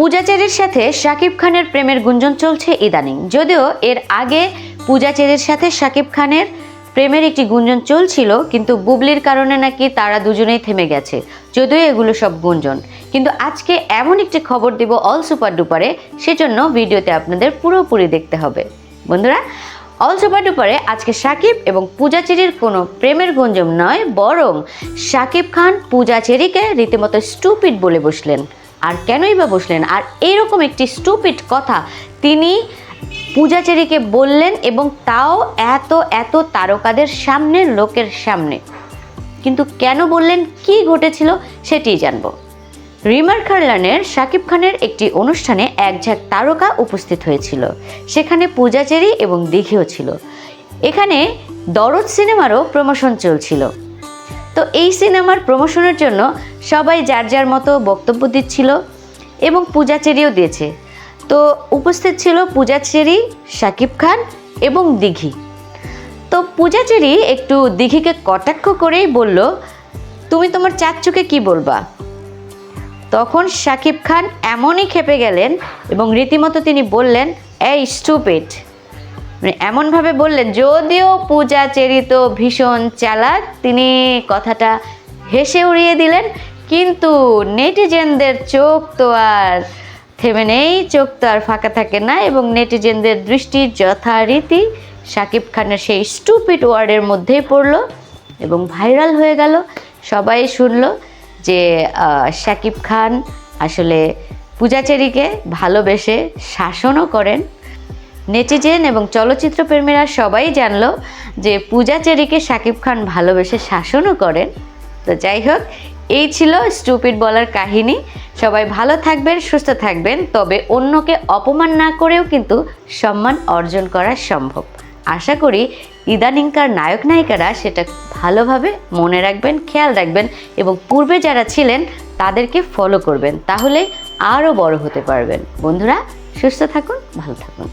পূজাচেরির সাথে শাকিব খানের প্রেমের গুঞ্জন চলছে ইদানিং। যদিও এর আগে পূজাচেরির সাথে শাকিব খানের প্রেমের একটি গুঞ্জন চলছিল, কিন্তু বুবলির কারণে নাকি তারা দুজনেই থেমে গেছে। যদিও এগুলো সব গুঞ্জন। কিন্তু আজকে এমন একটি খবর দিব অল সুপার ডুপারে, সেজন্য ভিডিওতে আপনাদের পুরোপুরি দেখতে হবে। বন্ধুরা, অল সুপার ডুপারে আজকে সাকিব এবং পূজাচেরির কোনো প্রেমের গুঞ্জন নয়, বরং সাকিব খান পূজাচেরিকে রীতিমতো স্টুপিড বলে বসলেন। আর কেনই বা বসলেন? আর এইরকম একটি স্টুপিড কথা তিনি পূজাচেরিকে বললেন এবং তাও এত এত তারকাদের সামনে লোকের সামনে। কিন্তু কেন বললেন, কি ঘটেছিল সেটিই জানব। রিমার খারলানের, শাকিব খানের একটি অনুষ্ঠানে এক ঝাঁক তারকা উপস্থিত হয়েছিল। সেখানে পূজাচেরি এবং দিঘিও ছিল। এখানে দরদ সিনেমারও প্রমোশন চলছিল। তো এই সিনেমার প্রমোশনের জন্য সবাই যার যার মতো বক্তব্য দিচ্ছিল এবং পূজা চেরিও দিয়েছে। তো উপস্থিত ছিল পূজা চেরি, শাকিব খান এবং দিঘি। তো পূজা চেরি একটু দিঘিকে কটাক্ষ করেই বলল, তুমি তোমার চাচ্চুকে কি বলবা? তখন শাকিব খান এমনই খেপে গেলেন এবং রীতিমতো তিনি বললেন, এই, স্টুপিড। মানে এমনভাবে বললেন, যদিও পূজা চেরি তো ভীষণ চালাক, তিনি কথাটা হেসে উড়িয়ে দিলেন, কিন্তু নেটিজেনদের চোখ তো আর থেমে নেই, চোখ তো আর ফাঁকা থাকে না এবং নেটিজেনদের দৃষ্টি যথারীতি শাকিব খানের সেই স্টুপিড ওয়ার্ডের মধ্যেই পড়ল এবং ভাইরাল হয়ে গেল। সবাই শুনলো যে শাকিব খান আসলে পূজাচেরিকে ভালোবেসে শাসনও করেন। নেটিজেন এবং চলচ্চিত্র প্রেমীরা সবাই জানলো যে পূজা চেরিকে শাকিব খান ভালোবেসে শাসনও করেন। তো যাই হোক, এই ছিল স্টুপিড বলার কাহিনী। সবাই ভালো থাকবেন, সুস্থ থাকবেন, তবে অন্যকে অপমান না করেও কিন্তু সম্মান অর্জন করা সম্ভব। আশা করি ইদানিংকার নায়ক নায়িকারা সেটা ভালোভাবে মনে রাখবেন, খেয়াল রাখবেন এবং পূর্বে যারা ছিলেন তাদেরকে ফলো করবেন, তাহলে আরও বড় হতে পারবেন। বন্ধুরা, সুস্থ থাকুন, ভালো থাকুন।